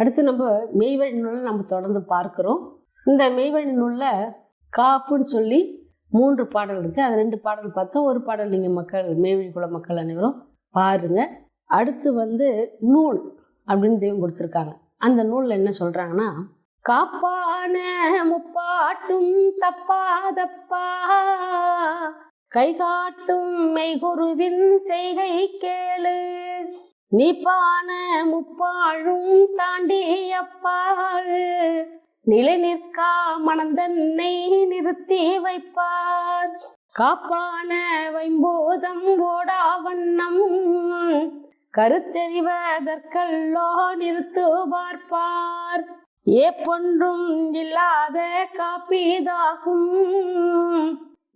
அடுத்து நம்ம மெய்வழி நூலை நம்ம தொடர்ந்து பார்க்குறோம். இந்த மெய்வழி நூலில் காப்புன்னு சொல்லி மூன்று பாடல் இருக்குது அது ரெண்டு பாடல் பார்த்தோம் ஒரு பாடல் நீங்கள் மக்கள் மெய்வழி குல மக்கள் அனைவரும் பாருங்க. அடுத்து வந்து நூல் அப்படின்னு தெய்வம் கொடுத்துருக்காங்க. அந்த நூலில் என்ன சொல்கிறாங்கன்னா காப்பான முப்பாட்டும் தப்பாதப்பா. கை காட்டும் மெய்குருவின் செய்கை கேளு. நீப்பான முப்பாழும் தாண்டி அப்பாள். நிலை நிற்கா மணந்தன்னை நிறுத்தி வைப்பார். காப்பான வைம்போதம் ஓடா வண்ணம். கருச்செறிவதற்கல்லோ நிறுத்து பார்ப்பார். ஏப்பொன்றும் இல்லாத காப்பீதாகும்.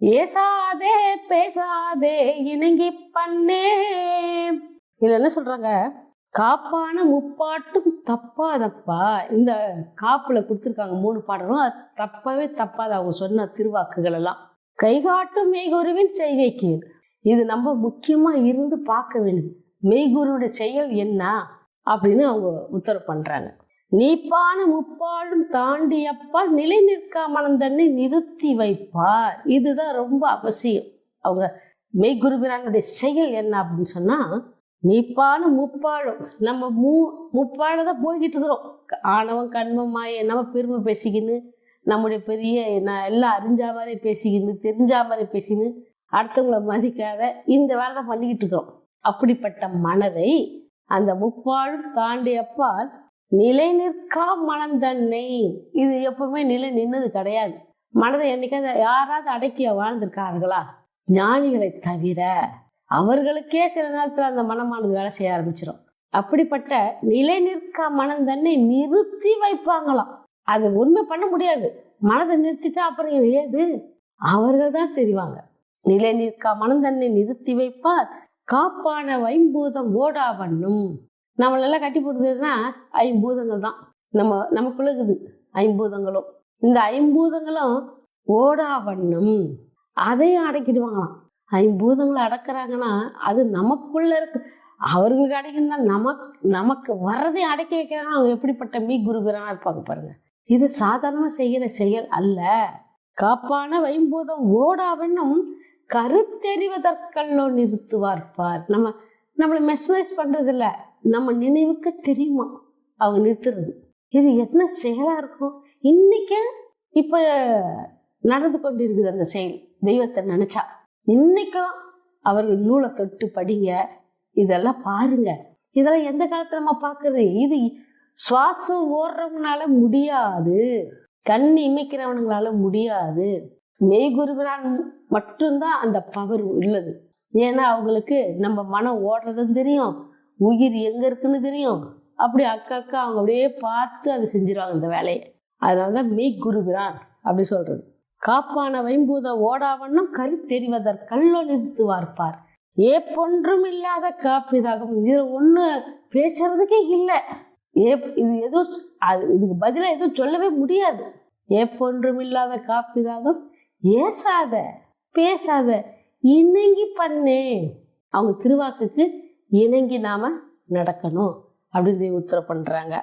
ஏசாதே பேசாதே இணங்கி பண்ணே. இதில் என்ன சொல்கிறாங்க காப்பான முப்பாட்டும் தப்பாதப்பா. இந்த காப்பில் கொடுத்துருக்காங்க மூணு பாடலும். அது தப்பவே தப்பாது. அவங்க சொன்ன திருவாக்குகள் எல்லாம். கைகாட்டும் மெய்குருவின் செய்கைக்கு. இது நம்ம முக்கியமாக இருந்து பார்க்க வேண்டியது. மெய்குருவோட செயல் என்ன? அப்படின்னு அவங்க உத்தரவு பண்ணுறாங்க நீப்பான முப்பாடும் தாண்டியப்பா நிலை நிற்காமலம் நிறுத்தி வைப்பார். இதுதான் ரொம்ப அவசியம். அவங்க மெய்குருபிரானுடைய செயல் என்ன அப்படின்னு சொன்னால் நீப்பான முப்பாழும் நம்ம மூ முப்பாட தான் போய்கிட்டு இருக்கிறோம் ஆணவம் கண்மம் மாய நம்ம பெருமை பேசிக்கின்னு நம்முடைய பெரிய நான் எல்லாம் அறிஞ்சா மாதிரி பேசிக்கின்னு தெரிஞ்சா மாதிரி பேசிக்கின்னு அடுத்தவங்களை மதிக்காத இந்த வேலை தான் பண்ணிக்கிட்டு இருக்கிறோம் அப்படிப்பட்ட மனதை அந்த முப்பாடும் தாண்டியப்பால் நிலை நிற்கா மனந்தன்னை. இது எப்பவுமே நிலை நின்னது கிடையாது. மனதை என்னைக்காவது யாராவது அடக்கிய வாழ்ந்திருக்கார்களா? ஞானிகளை தவிர. அவர்களுக்கே சில நேரத்தில் அந்த மனமானது வேலை செய்ய ஆரம்பிச்சிடும் அப்படிப்பட்ட நிலை நிற்கா மனம் தன்னை நிறுத்தி வைப்பாங்களாம். அது ஒண்ணுமே பண்ண முடியாது. மனதை நிறுத்திட்டா அப்புறம் ஏது? அவர்கள் தான் தெரிவாங்க. நிலை நிற்கா மனம் தன்னை நிறுத்தி வைப்பார். காப்பான வைம்பூதம் ஓடா பண்ணும். நம்மளெல்லாம் கட்டி போடுறதுன்னா ஐம்பூதங்கள் தான். நம்ம நமக்குள்ள இருக்குது ஐம்பூதங்களும். இந்த ஐம்பூதங்களும் ஓடா வண்ணம் அதையும் அடக்கிடுவாங்களாம். ஐம்பூதங்களை அடக்கிறாங்கன்னா அது நமக்குள்ள இருக்கு. அவர்களுக்கு அடைக்கணும் நமக்கு நமக்கு வர்றதை அடக்கி வைக்கிறாங்க அவங்க எப்படிப்பட்ட மீ குருபிரானா இருப்பாங்க பாருங்க. இது சாதாரணமா செய்கிற செயல் அல்ல. காப்பான வைம்பூதம் ஓடாவண்ணும் கருத்தெறிவதற்கல்லோ நிறுத்துவார்ப்பார் நம்ம நம்மளை மெஸ்மரைஸ் பண்றது இல்ல நம்ம நினைவுக்கு தெரியுமா? அவங்க நிறுத்துறது. இது என்ன செயலா இருக்கும் இன்னைக்கு இப்ப நடந்து கொண்டு இருக்குது அந்த செயல். தெய்வத்தை நினைச்சா. இன்னைக்கும் அவர்கள் நூலை தொட்டு படிங்க. இதெல்லாம் பாருங்க. இதெல்லாம் எந்த காலத்துல நம்ம பார்க்கறது இது சுவாசம் ஓடுறவங்களால முடியாது. கண் இமைக்கிறவனுங்களால முடியாது. மெய்குருவினால் மட்டும்தான் அந்த பவர் உள்ளது. ஏன்னா அவங்களுக்கு நம்ம மனம் ஓடுறதும் தெரியும். உயிர் எங்க இருக்குன்னு தெரியும். அப்படி அக்கா அக்கா அவங்க அப்படியே பார்த்து அதை செஞ்சிருவாங்க இந்த வேலையை. அதனாலதான் மெய் குருபிரான் அப்படி சொல்றது. காப்பான வைம்பூத ஓடாவண்ணம் கருத்தெறிவதற்கல்லோ நிறுத்துவார்ப்பார் ஏப்பொன்றும் இல்லாத காப்பிதாகும். இது ஒன்று பேசுறதுக்கே இல்லை. ஏ இது எதுவும் அது இதுக்கு பதிலாக எதுவும் சொல்லவே முடியாது. ஏப்பொன்றும் இல்லாத காப்பிதாகும். ஏசாத பேசாத இணங்கி பண்ணே. அவங்க திருவாக்குக்கு இணங்கி நாம நடக்கணும். அப்படின்னு உத்தரவு பண்ணுறாங்க